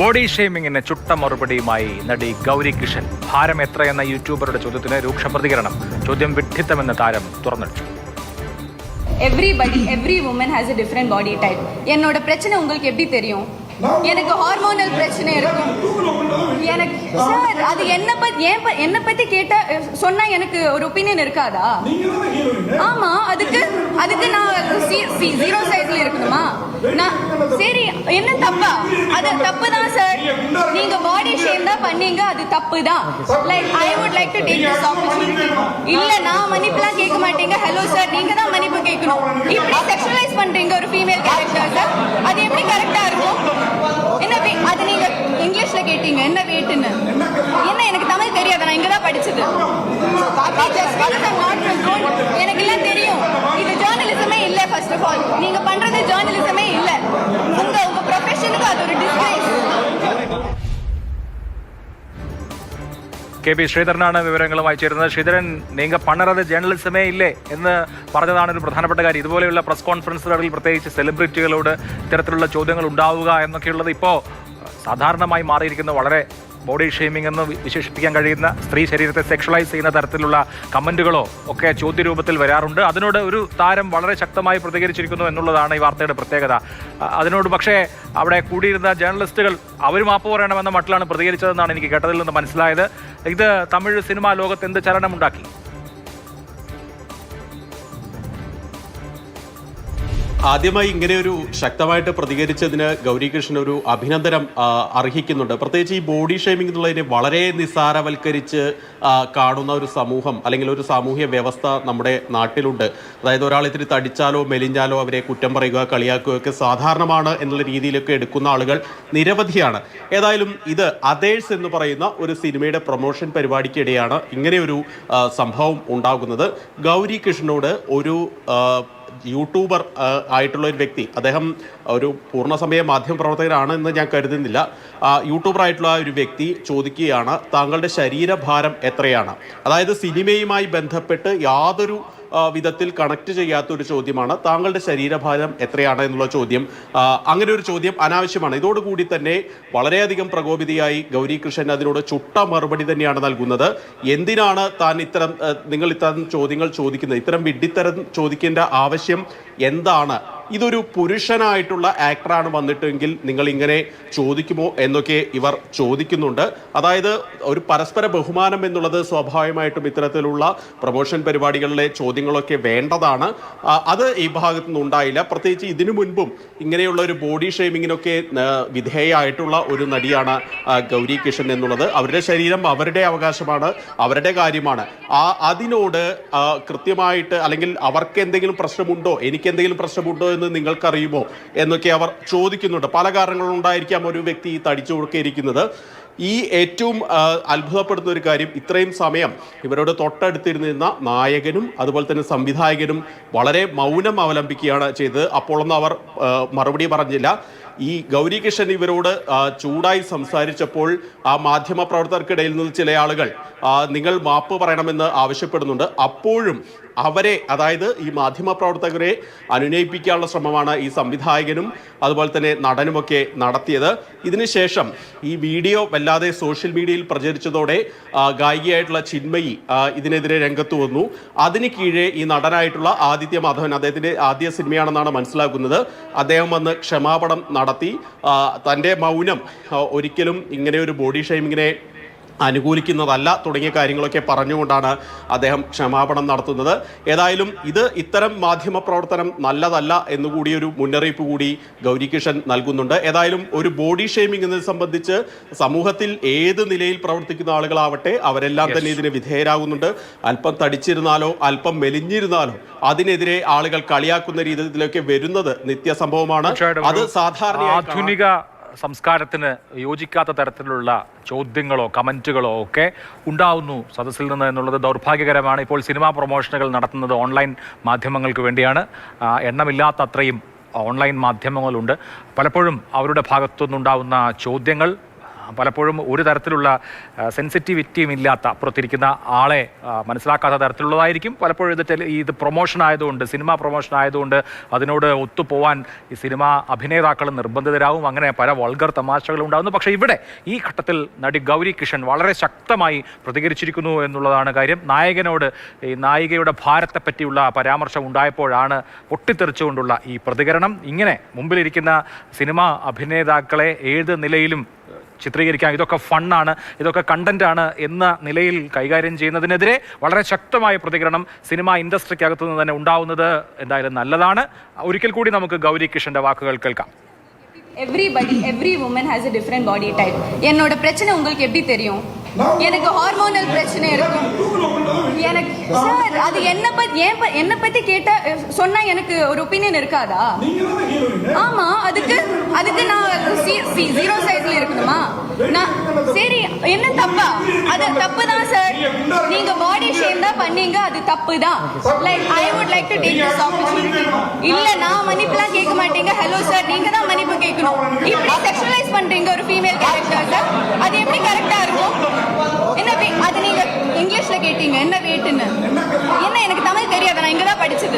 Body ഷെയ്മിങ്ങിന് ചുട്ട മറുപടിയുമായി നടി ഗൗരി കിഷൻ ഭാരം എത്രയെന്ന യൂട്യൂബറുടെ ചോദ്യത്തിന് രൂക്ഷ പ്രതികരണം ചോദ്യം വിഡ്ഢിത്തമെന്ന് താരം തുറന്നടിച്ചു everybody every woman has a different body type என்னோட பிரச்சனை உங்களுக்கு எப்படி தெரியும் எனக்கு ஹார்மோனல் பிரச்சனை இருக்கும் எனக்கு சார் அது என்ன பத்தி ஏன் ப- என்ன பத்தி கேட்டா சொன்னா எனக்கு ஒரு ஒப்பீனியன் இருக்காதா ஆமா அதுக்கு அதுக்கு நான் ஜீரோ சைஸ்ல இருக்கணுமா நான் சரி என்ன தப்பா? அது தப்பு தான் சார் நீங்க பாடி ஷேம் தான் பண்ணீங்க அது தப்பு தான் like I would like to take this opportunity இல்ல நான் மன்னிப்புலாம் கேட்க மாட்டீங்க. ஹலோ சார் நீங்க தான் மன்னிப்பு கேட்கணும். இப்படி செக்ஷுவலைஸ் பண்றீங்க ஒரு ஃபீமேல் கேரக்டர் சார் அது எப்படி கரெக்டா இருக்கும்? என்ன அது நீங்க இங்கிலீஷ்ல கேட்டீங்க. என்ன வெயிட்னு என்ன எனக்கு தமிழ் தெரியாது. நான் இங்க தான் படிச்சது எனக்கு எல்லாம் தெரியும். இது ஜேர்னலிசமே இல்ல ஃபர்ஸ்ட் ஆஃப் ஆல் நீங்க பண்றது ஜேர்னலிசம் കെ പി ശ്രീധരനാണ് വിവരങ്ങളുമായി ചേരുന്നത്. ശ്രീധരൻ നിങ്ങൾ പണറത് ജേർണലിസമേ ഇല്ലേ എന്ന് പറഞ്ഞതാണ് ഒരു പ്രധാനപ്പെട്ട കാര്യം. ഇതുപോലെയുള്ള പ്രസ് കോൺഫറൻസുകളിൽ പ്രത്യേകിച്ച് സെലിബ്രിറ്റികളോട് ഇത്തരത്തിലുള്ള ചോദ്യങ്ങൾ ഉണ്ടാവുക എന്നൊക്കെയുള്ളത് ഇപ്പോൾ സാധാരണമായി മാറിയിരിക്കുന്ന വളരെ ബോഡി ഷെയ്മിംഗ് എന്ന് വിശേഷിപ്പിക്കാൻ കഴിയുന്ന സ്ത്രീ ശരീരത്തെ സെക്ഷലൈസ് ചെയ്യുന്ന തരത്തിലുള്ള കമന്റുകളോ ഒക്കെ ചോദ്യരൂപത്തിൽ വരാറുണ്ട്. അതിനോട് ഒരു താരം വളരെ ശക്തമായി പ്രതികരിച്ചിരിക്കുന്നു എന്നുള്ളതാണ് ഈ വാർത്തയുടെ പ്രത്യേകത. അതിനോട് പക്ഷേ അവിടെ കൂടിയിരുന്ന ജേർണലിസ്റ്റുകൾ അവർ മാപ്പ് പറയണമെന്ന മട്ടിലാണ് പ്രതികരിച്ചതെന്നാണ് എനിക്ക് കേട്ടതിൽ നിന്ന് മനസ്സിലായത്. ഇത് തമിഴ് സിനിമാ ലോകത്ത് എന്ത് ചലനമുണ്ടാക്കി? ആദ്യമായി ഇങ്ങനെ ഒരു ശക്തമായിട്ട് പ്രതികരിച്ചതിന് ഗൗരികൃഷ്ണൻ ഒരു അഭിനന്ദനം അർഹിക്കുന്നുണ്ട്. പ്രത്യേകിച്ച് ഈ ബോഡി ഷേമിംഗ് എന്നുള്ളതിനെ വളരെ നിസ്സാരവൽക്കരിച്ച് കാണുന്ന ഒരു സമൂഹം അല്ലെങ്കിൽ ഒരു സാമൂഹ്യ വ്യവസ്ഥ നമ്മുടെ നാട്ടിലുണ്ട്. അതായത് ഒരാൾ ഇത്തിരി തടിച്ചാലോ മെലിഞ്ഞാലോ അവരെ കുറ്റം പറയുക കളിയാക്കുക ഒക്കെ സാധാരണമാണ് എന്നുള്ള രീതിയിലൊക്കെ എടുക്കുന്ന ആളുകൾ നിരവധിയാണ്. ഏതായാലും ഇത് അതേഴ്സ് എന്ന് പറയുന്ന ഒരു സിനിമയുടെ പ്രൊമോഷൻ പരിപാടിക്കിടെയാണ് ഇങ്ങനെയൊരു സംഭവം ഉണ്ടാകുന്നത്. ഗൗരി കൃഷ്ണനോട് ഒരു യൂട്യൂബർ ആയിട്ടുള്ള ഒരു വ്യക്തി. അദ്ദേഹം ഒരു പൂർണസമയ മാധ്യമ പ്രവർത്തകരാണ് എന്ന് ഞാൻ കരുതുന്നില്ല. യൂട്യൂബർ ആയിട്ടുള്ള ഒരു വ്യക്തി ചോദിക്കുകയാണ് താങ്കളുടെ ശരീരഭാരം എത്രയാണ്? അതായത് സിനിമയുമായി ബന്ധപ്പെട്ട് യാതൊരു വിധത്തിൽ കണക്ട് ചെയ്യാത്ത ഒരു ചോദ്യമാണ്. താങ്കളുടെ ശരീരഭാരം എത്രയാണ് എന്നുള്ള ചോദ്യം. അങ്ങനെ ഒരു ചോദ്യം അനാവശ്യമാണ്. ഇതോടുകൂടി തന്നെ വളരെയധികം പ്രകോപിതയായി ഗൗരി കൃഷ്ണൻ അതിനോട് ചുട്ട മറുപടി തന്നെയാണ് നൽകുന്നത്. എന്തിനാണ് താൻ ഇത്തരം നിങ്ങൾ ഇത്തരം ചോദ്യങ്ങൾ ചോദിക്കുന്നത്? ഇത്തരം വിഡ്ഢിത്തരം ചോദിക്കേണ്ട ആവശ്യം എന്താണ്? ഇതൊരു പുരുഷനായിട്ടുള്ള ആക്ടറാണ് വന്നിട്ടെങ്കിൽ നിങ്ങൾ ഇങ്ങനെ ചോദിക്കുമോ എന്നൊക്കെ ഇവർ ചോദിക്കുന്നുണ്ട്. അതായത് ഒരു പരസ്പര ബഹുമാനം എന്നുള്ളത് സ്വാഭാവികമായിട്ടും ഇത്തരത്തിലുള്ള പ്രൊമോഷൻ പരിപാടികളിലെ ചോദ്യങ്ങളൊക്കെ വേണ്ടതാണ്. അത് ഈ ഭാഗത്തു നിന്ന് ഉണ്ടായില്ല. പ്രത്യേകിച്ച് ഇതിനു മുൻപും ഇങ്ങനെയുള്ള ഒരു ബോഡി ഷേമിങ്ങിനൊക്കെ ആ, വിധേയമായിട്ടുള്ള ഒരു നടിയാണ് ഗൗരി കിഷൻ എന്നുള്ളത്. അവരുടെ ശരീരം അവരുടെ അവകാശമാണ് അവരുടെ കാര്യമാണ്. ആ അതിനോട് കൃത്യമായിട്ട് അല്ലെങ്കിൽ അവർക്ക് എന്തെങ്കിലും പ്രശ്നമുണ്ടോ? എനിക്ക് എന്തെങ്കിലും പ്രശ്നമുണ്ടോ എന്ന് നിങ്ങൾക്കറിയുമോ എന്നൊക്കെ അവർ ചോദിക്കുന്നുണ്ട്. പല കാരണങ്ങളുണ്ടായിരിക്കാം ഒരു വ്യക്തി ഈ തടിച്ചു കൊടുക്കേയിരിക്കുന്നത് ഈ ഏറ്റവും അത്ഭുതപ്പെടുന്ന ഒരു കാര്യം ഇത്രയും സമയം ഇവരോട് തൊട്ടടുത്തിരുന്നിരുന്ന നായകനും അതുപോലെ തന്നെ സംവിധായകനും വളരെ മൗനം അവലംബിക്കുകയാണ് ചെയ്തത്. അപ്പോഴൊന്നും അവർ മറുപടി പറഞ്ഞില്ല. ഈ ഗൗരി കിഷൻ ഇവരോട് ചൂടായി സംസാരിച്ചപ്പോൾ ആ മാധ്യമ പ്രവർത്തകർക്കിടയിൽ നിന്ന് ചില ആളുകൾ നിങ്ങൾ മാപ്പ് പറയണമെന്ന് ആവശ്യപ്പെടുന്നുണ്ട്. അപ്പോഴും അവരെ അതായത് ഈ മാധ്യമ പ്രവർത്തകരെ അനുനയിപ്പിക്കാനുള്ള ശ്രമമാണ് ഈ സംവിധായകനും അതുപോലെ തന്നെ നടനുമൊക്കെ നടത്തിയത്. ഇതിനുശേഷം ഈ വീഡിയോ വല്ലാതെ സോഷ്യൽ മീഡിയയിൽ പ്രചരിച്ചതോടെ ഗായികയായിട്ടുള്ള ചിന്മയി ഇതിനെതിരെ രംഗത്ത് വന്നു. അതിന് കീഴെ ഈ നടനായിട്ടുള്ള ആദിത്യ മാധവൻ അദ്ദേഹത്തിന്റെ ആദ്യ സിനിമയാണെന്നാണ് മനസ്സിലാക്കുന്നത്. അദ്ദേഹം വന്ന് ക്ഷമാപണം നടത്തി. തന്റെ മൗനം ഒരിക്കലും ഇങ്ങനെ ഒരു ബോഡി ഷെയ്മിങ്ങിനെ അനുകൂലിക്കുന്നതല്ല തുടങ്ങിയ കാര്യങ്ങളൊക്കെ പറഞ്ഞുകൊണ്ടാണ് അദ്ദേഹം ക്ഷമാപണം നടത്തുന്നത്. ഏതായാലും ഇത് ഇത്തരം മാധ്യമ പ്രവർത്തനം നല്ലതല്ല എന്നുകൂടി ഒരു മുന്നറിയിപ്പ് കൂടി ഗൗരികിഷൻ നൽകുന്നുണ്ട്. ഏതായാലും ഒരു ബോഡി ഷെയ്മിംഗ് എന്നത് സംബന്ധിച്ച് സമൂഹത്തിൽ ഏത് നിലയിൽ പ്രവർത്തിക്കുന്ന ആളുകളാവട്ടെ അവരെല്ലാം തന്നെ ഇതിന് വിധേയരാകുന്നുണ്ട്. അല്പം തടിച്ചിരുന്നാലോ അല്പം മെലിഞ്ഞിരുന്നാലോ അതിനെതിരെ ആളുകൾ കളിയാക്കുന്ന രീതിയിലൊക്കെ വരുന്നത് നിത്യസംഭവമാണ്. സംഭവമാണ് അത് സാധാരണ ആധുനിക സംസ്കാരത്തിന് യോജിക്കാത്ത തരത്തിലുള്ള ചോദ്യങ്ങളോ കമന്റുകളോ ഒക്കെ ഉണ്ടാവുന്നു സദസ്സിൽ നിന്ന് എന്നുള്ളത് ദൗർഭാഗ്യകരമാണ്. ഇപ്പോൾ സിനിമാ പ്രൊമോഷനുകൾ നടത്തുന്നത് ഓൺലൈൻ മാധ്യമങ്ങൾക്ക് വേണ്ടിയാണ്. എണ്ണമില്ലാത്ത അത്രയും ഓൺലൈൻ മാധ്യമങ്ങളുണ്ട്. പലപ്പോഴും അവരുടെ ഭാഗത്തുനിന്നുണ്ടാവുന്ന ചോദ്യങ്ങൾ പലപ്പോഴും ഒരു തരത്തിലുള്ള സെൻസിറ്റിവിറ്റിയും ഇല്ലാത്ത അപ്പുറത്തിരിക്കുന്ന ആളെ മനസ്സിലാക്കാത്ത തരത്തിലുള്ളതായിരിക്കും. പലപ്പോഴും ഇത് ടെലി ഇത് പ്രൊമോഷൻ ആയതുകൊണ്ട് സിനിമ പ്രൊമോഷൻ ആയതുകൊണ്ട് അതിനോട് ഒത്തുപോവാൻ ഈ സിനിമ അഭിനേതാക്കൾ നിർബന്ധിതരാകും അങ്ങനെ പല വൾഗർ തമാശകളും ഉണ്ടാകുന്നു പക്ഷേ ഇവിടെ ഈ ഘട്ടത്തിൽ നടി ഗൗരി കിഷൻ വളരെ ശക്തമായി പ്രതികരിച്ചിരിക്കുന്നു എന്നുള്ളതാണ് കാര്യം. നായകനോട് ഈ നായികയുടെ ഭാരത്തെ പറ്റിയുള്ള പരാമർശം ഉണ്ടായപ്പോഴാണ് പൊട്ടിത്തെറിച്ചുകൊണ്ടുള്ള ഈ പ്രതികരണം. ഇങ്ങനെ മുമ്പിലിരിക്കുന്ന സിനിമ അഭിനേതാക്കളെ ഏത് നിലയിലും ചിത്രീകരിക്കാം ഇതൊക്കെ ഫണ്ണാണ് ഇതൊക്കെ കണ്ടന്റ് ആണ് എന്ന നിലയിൽ കൈകാര്യം ചെയ്യുന്നതിനെതിരെ വളരെ ശക്തമായ പ്രതികരണം സിനിമ ഇൻഡസ്ട്രിക്കകത്തു നിന്ന് തന്നെ ഉണ്ടാവുന്നത് എന്തായാലും നല്ലതാണ് ഒരിക്കൽ കൂടി നമുക്ക് ഗൗരി കിഷന്റെ വാക്കുകൾ കേൾക്കാം everybody every woman has a different body type என்னோட பிரச்சனை உங்களுக்கு எப்படி தெரியும் எனக்கு ஹார்மோனல் பிரச்சனை இருக்கும் எனக்கு சார் அது என்ன பத்தி ஏன் என்ன பத்தி கேட்டா சொன்னா எனக்கு ஒரு ஒப்பீனியன் இருக்காதா? ஆமா அதுக்கு அதுக்கு நான் ஜீரோ சைஸ்ல இருக்கணுமா? நான் சரி என்ன தப்பா? அது தப்பு. தான் சார் நீங்க பாடி ஷேம் தான் பண்ணீங்க அது தப்பு தான். Like I would like to take this opportunity இல்ல நான் மன்னிப்புலாம் கேட்க மாட்டீங்க. ஹலோ சார் நீங்க தான் மன்னிப்பு கேட்கணும். இப்படி செக்ஷுவலைஸ் பண்றீங்க ஒரு ஃபீமேல் கேரக்டர் சார் அது எப்படி கரெக்டா இருக்கும்? நீங்க இங்கிலீஷ்ல கேட்டீங்க என்ன வெயிட்னு என்ன எனக்கு தமிழ் தெரியாது நான் இங்கதான் படிச்சது.